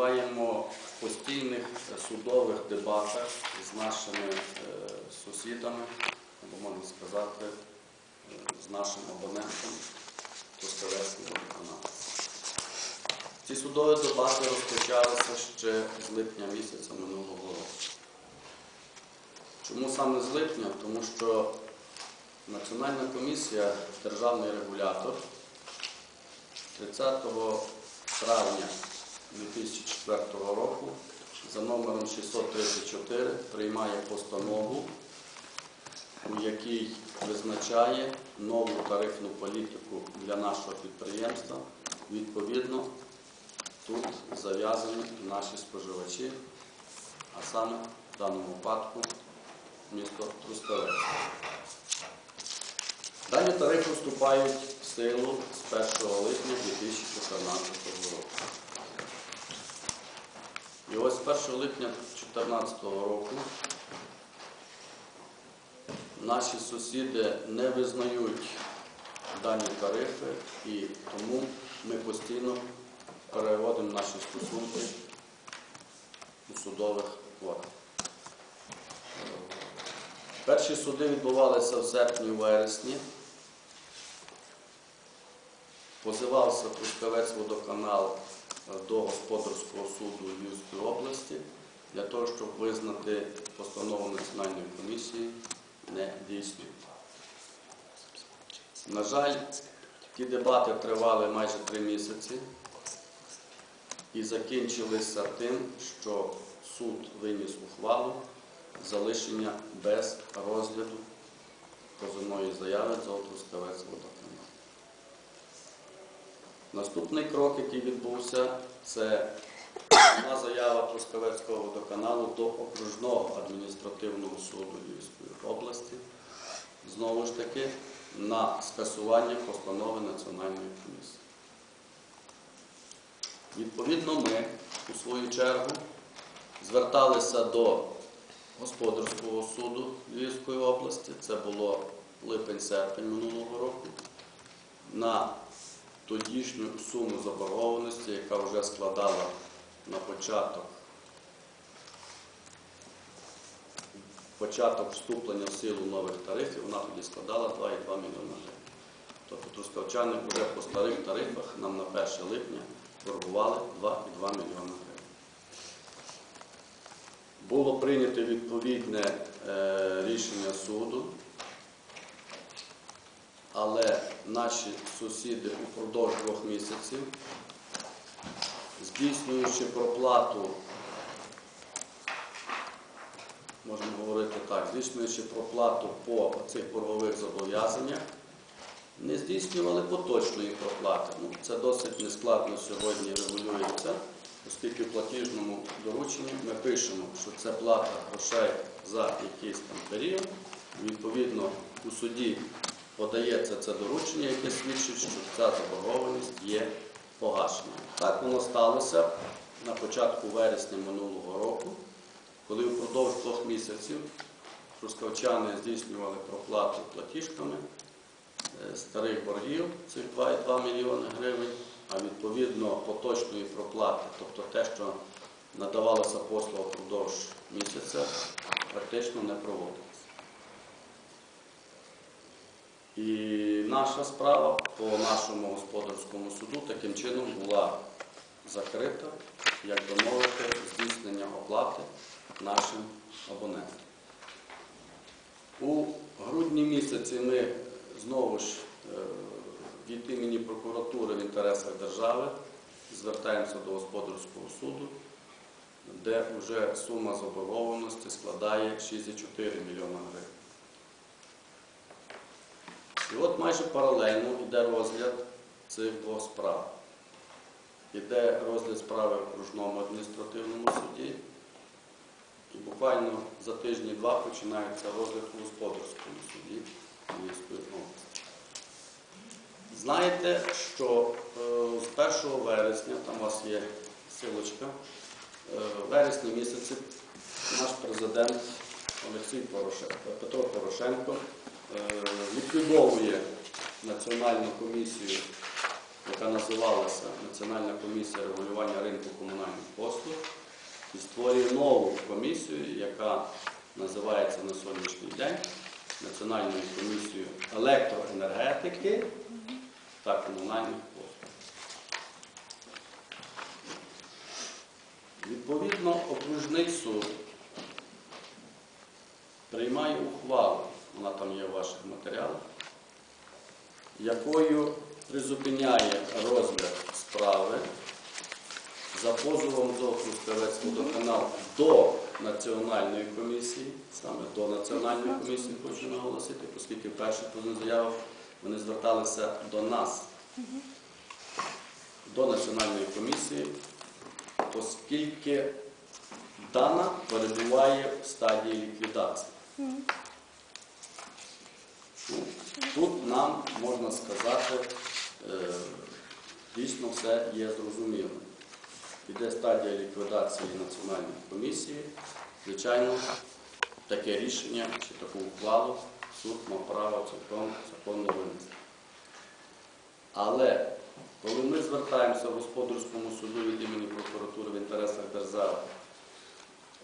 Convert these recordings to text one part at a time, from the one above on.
перебуваємо в постійних судових дебатах з нашими е, сусідами, або можна сказати, е, з нашим абонентом Трускавецького водоканалу. Ці судові дебати розпочалися ще з липня місяця минулого року. Чому саме з липня? Тому що Національна комісія, державний регулятор 30 травня 2004 року за номером 634 приймає постанову, у якій визначає нову тарифну політику для нашого підприємства. Відповідно, тут зав'язані наші споживачі, а саме в даному випадку місто Трускавець. Дані тарифи вступають в силу з 1 липня 2014 року. І ось 1 липня 2014 року наші сусіди не визнають дані тарифи і тому ми постійно переводимо наші стосунки у судових органах. Перші суди відбувалися в серпні-вересні. Позивався Трускавець водоканал до господарського суду Львівської області для того, щоб визнати постанову Національної комісії недійсною. На жаль, ті дебати тривали майже три місяці і закінчилися тим, що суд виніс ухвалу залишення без розгляду позовної заяви за Трускавець водоканал. Наступний крок, який відбувся, це заява Трускавецького водоканалу до окружного адміністративного суду Львівської області, знову ж таки, на скасування постанови Національної комісії. Відповідно, ми, у свою чергу, зверталися до господарського суду Львівської області, це було липень-серпень минулого року, на тодішню суму заборгованості, яка вже складала на початок початок вступлення в силу нових тарифів, вона тоді складала 2,2 мільйона гривень. Тобто трускавчани вже по старих тарифах нам на 1 липня боргували 2,2 мільйона гривень. Було прийнято відповідне е, рішення суду, але наші сусіди упродовж двох місяців, здійснюючи проплату, можна говорити так, здійснюючи проплату по цих боргових зобов'язаннях, не здійснювали поточної проплати. Ну, це досить нескладно сьогодні регулюється, оскільки в платіжному дорученні ми пишемо, що це плата грошей за якийсь там період. Відповідно, у суді подається це доручення, яке свідчить, що ця заборгованість є погашеною. Так воно сталося на початку вересня минулого року, коли впродовж двох місяців трускавчани здійснювали проплату платіжками е, старих боргів, цих 2,2 мільйони гривень, а відповідно поточної проплати, тобто те, що надавалося послуга впродовж місяця, практично не проводилося. І наша справа по нашому господарському суду таким чином була закрита, як би мовити, здійснення оплати нашим абонентам. У грудні місяці ми знову ж е, від імені прокуратури в інтересах держави звертаємося до господарського суду, де вже сума заборгованості складає 6,4 мільйона гривень. І от майже паралельно йде розгляд цих двох справ. Іде розгляд справи в окружному адміністративному суді, і буквально за тижні-два починається розгляд у господарському суді Львівської області. Знаєте, що е, з 1 вересня, там у вас є силочка, е, в вересні місяці наш президент Олексій Порошенко, Петро Порошенко ліквідовує Національну комісію яка називалася Національна комісія регулювання ринку комунальних послуг, і створює нову комісію, яка називається на сьогоднішній день Національною комісією електроенергетики та комунальних послуг. Відповідно, окружний суд приймає ухвалу, вона там є в ваших матеріалах, якою призупиняє розгляд справи за позовом ЗОВ Трускавець водоканал до Національної комісії, саме до Національної комісії хочу наголосити, оскільки в перших заявах вони зверталися до нас, до Національної комісії, оскільки дана перебуває в стадії ліквідації. Ну, Тут нам можна сказати, е, дійсно все є зрозуміло. Іде стадія ліквідації національної комісії. Звичайно, таке рішення чи таку ухвалу суд мав право цілком законно винести. Але коли ми звертаємося в господарському суду від імені прокуратури в інтересах держави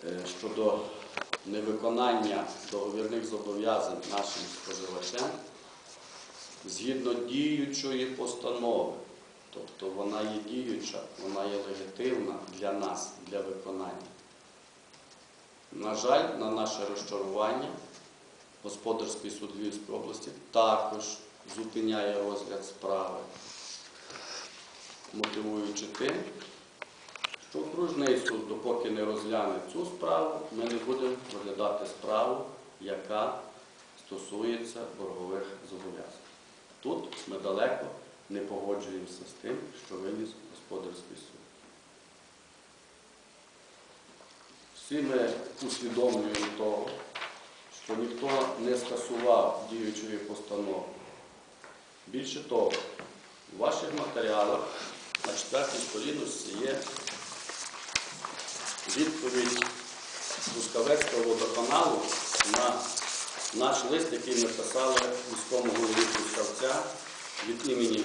е, щодо невиконання договірних зобов'язань нашим споживачам, згідно діючої постанови, тобто вона є діюча, вона є легітимна для нас, для виконання. На жаль, на наше розчарування, Господарський суд Львівської області також зупиняє розгляд справи, мотивуючи тим, що окружний суд, допоки не розгляне цю справу, ми не будемо розглядати справу, яка стосується боргових зобов'язань. Тут ми далеко не погоджуємося з тим, що виніс господарський суд. Всі ми усвідомлюємо того, що ніхто не скасував діючої постанови. Більше того, у ваших матеріалах на четвертій сторінці є відповідь Трускавецького водоканалу на наш лист, який ми писали міському голові Трускавця від імені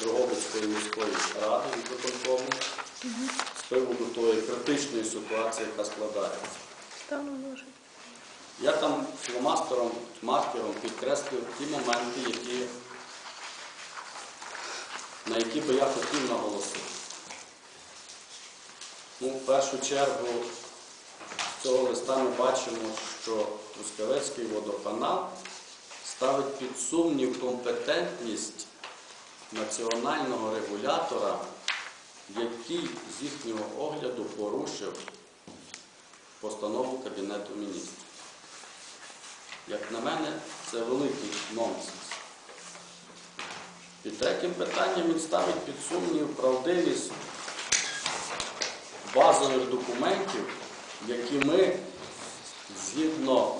Дрогобицької міської ради від виконкому з приводу тої критичної ситуації, яка складається. Я там фломастером, маркером підкреслив ті моменти, які, на які би я хотів наголосити. Ну, в першу чергу цього листа ми бачимо, що Трускавецький водоканал ставить під сумнів компетентність національного регулятора, який з їхнього огляду порушив постанову Кабінету міністрів. Як на мене, це великий нонсенс. І третім питанням він ставить під сумнів правдивість базових документів, які ми згідно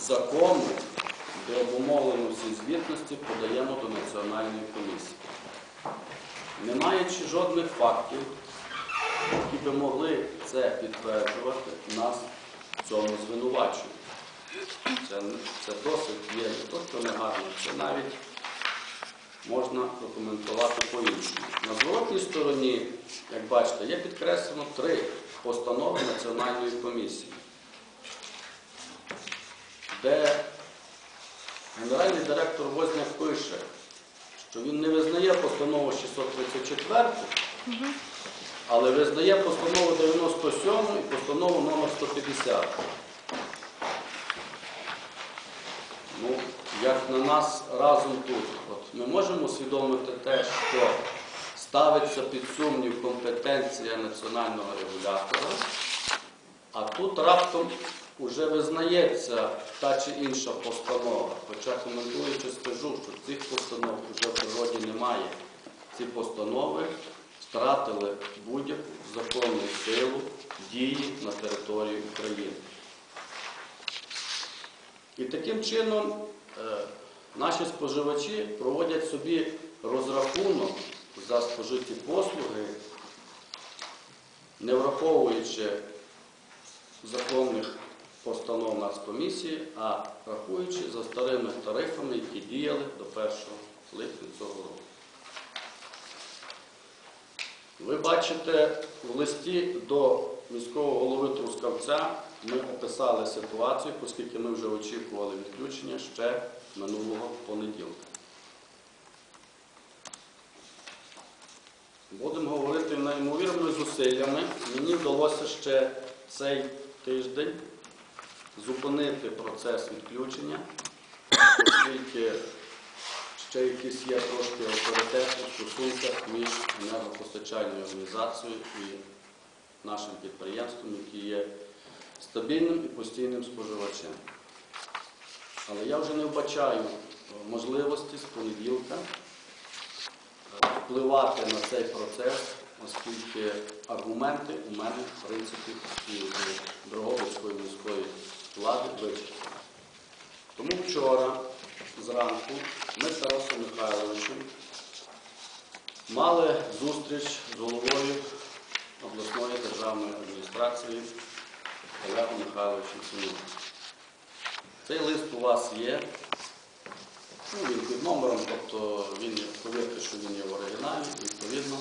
закону, де обумовлено всі звітності, подаємо до Національної комісії. Не маючи жодних фактів, які би могли це підтверджувати, нас в цьому звинувачують. Це, це досить є не то, що негарно, це навіть можна прокоментувати по-іншому. На зворотній стороні, як бачите, є підкреслено три постанови Національної комісії, де генеральний директор Возняк пише, що він не визнає постанову 634, але визнає постанову 97 і постанову номер 150. Ну, як на нас разом тут, от ми можемо усвідомити те, що ставиться під сумнів компетенція національного регулятора, а тут раптом уже визнається та чи інша постанова. Хоча коментуючи, скажу, що цих постанов вже в природі немає. Ці постанови втратили будь-яку законну силу дії на території України. І таким чином е, наші споживачі проводять собі розрахунок за спожиті послуги, не враховуючи законних постанов Нацкомісії, а рахуючи за старими тарифами, які діяли до 1 липня цього року. Ви бачите, в листі до міського голови Трускавця ми описали ситуацію, оскільки ми вже очікували відключення ще минулого понеділка. Будемо говорити неймовірними зусиллями. Мені вдалося ще цей тиждень зупинити процес відключення, оскільки ще якийсь є трошки авторитет у стосунках між енергопостачальною організацією і нашим підприємством, яке є стабільним і постійним споживачем. Але я вже не вбачаю можливості з понеділка впливати на цей процес, оскільки аргументи у мене, в принципі, і у Дрогобицької міської влади вичерпані. Тому вчора зранку ми з Тарасом Михайловичем мали зустріч з головою обласної державної адміністрації Олегом Михайловичем Сім'єм. Цей лист у вас є. Ну, він під номером, тобто він, повірте, що він є в оригіналі, відповідно,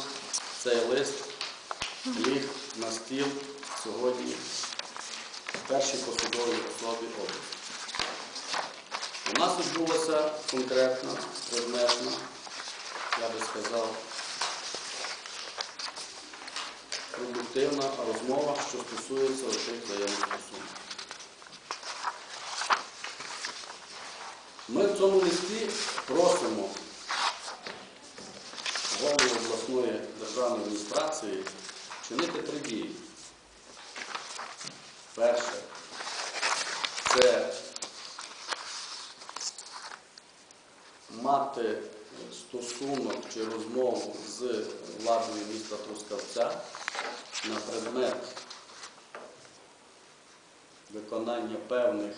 цей лист ліг на стіл сьогодні першій посадовій особі області. У нас відбулася конкретна, предметна, я би сказав, продуктивна розмова, що стосується цих взаємних стосунків. Ми в цьому листі просимо голову обласної державної адміністрації вчинити три дії. Перше, це мати стосунок чи розмову з владою міста Трускавця на предмет виконання певних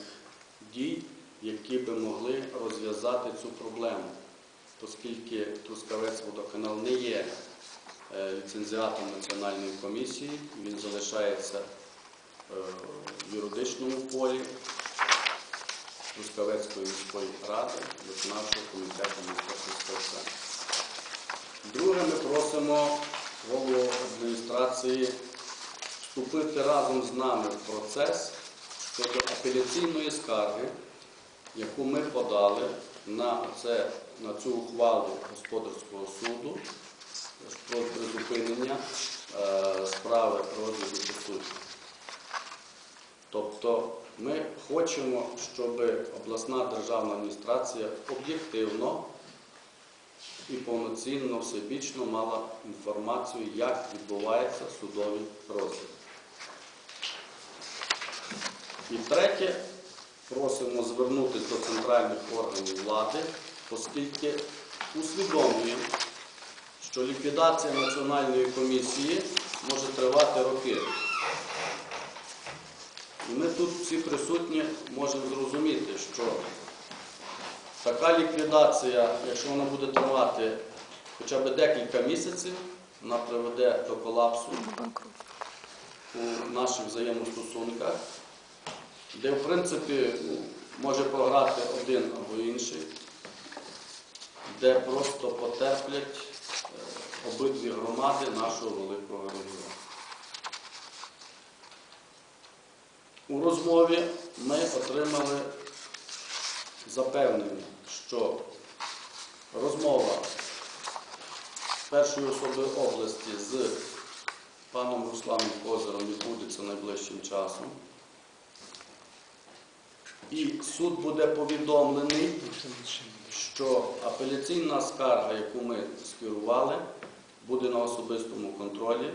дій, які би могли розв'язати цю проблему, оскільки Трускавець водоканал не є е, ліцензіатом національної комісії, він залишається е, в юридичному полі Трускавецької міської ради, виконавчого комітету міста Трускавця. Друге, ми просимо голову адміністрації вступити разом з нами в процес щодо апеляційної скарги, яку ми подали на, це, на цю ухвалу господарського суду про призупинення е, справи розгляду по суті. Тобто ми хочемо, щоб обласна державна адміністрація об'єктивно і повноцінно, всебічно мала інформацію, як відбувається судовий розгляд. І третє, просимо звернутися до центральних органів влади, оскільки усвідомлюємо, що ліквідація національної комісії може тривати роки. І ми тут всі присутні можемо зрозуміти, що така ліквідація, якщо вона буде тривати хоча б декілька місяців, вона приведе до колапсу у наших взаємостосунках, де, в принципі, ну, може програти один або інший, де просто потерплять е, обидві громади нашого великого регіону. У розмові ми отримали запевнення, що розмова першої особи області з паном Русланом Козиром відбудеться найближчим часом. І суд буде повідомлений, що апеляційна скарга, яку ми скерували, буде на особистому контролі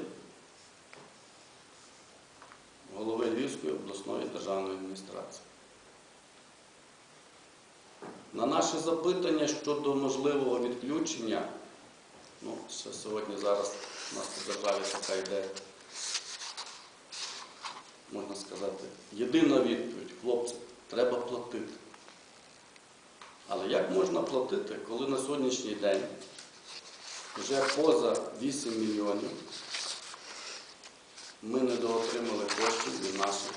голови Львівської обласної державної адміністрації. На наше запитання щодо можливого відключення, ну, сьогодні зараз у нас в державі така йде, можна сказати, єдина відповідь, хлопці, треба платити. Але як можна платити, коли на сьогоднішній день вже поза 8 мільйонів ми не доотримали коштів від наших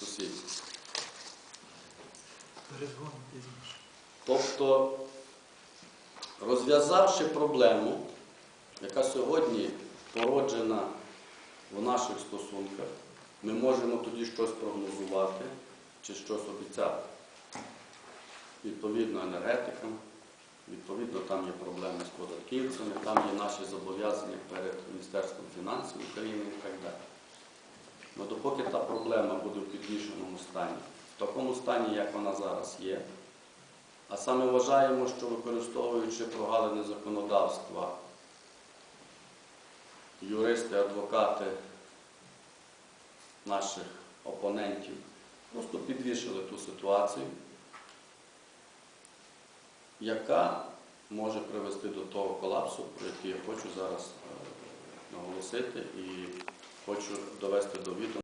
сусідів. Тобто, розв'язавши проблему, яка сьогодні породжена в наших стосунках, ми можемо тоді щось прогнозувати чи щось обіцяти. Відповідно, енергетикам, відповідно, там є проблеми з податківцями, там є наші зобов'язання перед Міністерством фінансів України і так далі. Ну, допоки та проблема буде в підвішеному стані, в такому стані, як вона зараз є, а саме вважаємо, що використовуючи прогалини законодавства, юристи, адвокати наших опонентів просто підвішили ту ситуацію, яка може привести до того колапсу, про який я хочу зараз е, наголосити і хочу довести до відома.